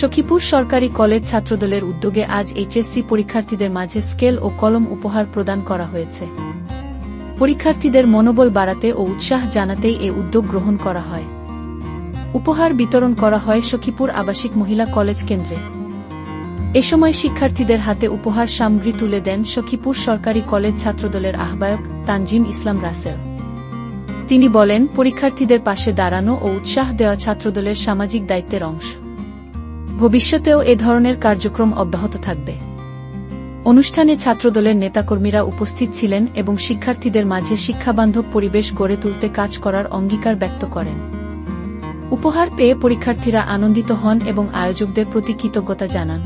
সখীপুর সরকারি কলেজ ছাত্রদলের উদ্যোগে আজ এইচএসসি পরীক্ষার্থীদের মাঝে স্কেল ও কলম উপহার প্রদান করা হয়েছে। পরীক্ষার্থীদের মনোবল বাড়াতে ও উৎসাহ জানাতেই এ উদ্যোগ গ্রহণ করা হয়। উপহার বিতরণ করা হয় সখীপুর আবাসিক মহিলা কলেজ কেন্দ্রে। এ সময় শিক্ষার্থীদের হাতে উপহার সামগ্রী তুলে দেন সখীপুর সরকারি কলেজ ছাত্রদলের আহ্বায়ক তানজিম ইসলাম রাসেল। তিনি বলেন, পরীক্ষার্থীদের পাশে দাঁড়ানো ও উৎসাহ দেওয়া ছাত্রদলের সামাজিক দায়িত্বের অংশ। ভবিষ্যতেও এ ধরনের কার্যক্রম অব্যাহত থাকবে। অনুষ্ঠানে ছাত্রদলের নেতাকর্মীরা উপস্থিত ছিলেন এবং শিক্ষার্থীদের মাঝে শিক্ষাবান্ধব পরিবেশ গড়ে তুলতে কাজ করার অঙ্গীকার ব্যক্ত করেন। উপহার পেয়ে পরীক্ষার্থীরা আনন্দিত হন এবং আয়োজকদের প্রতি কৃতজ্ঞতা জানান।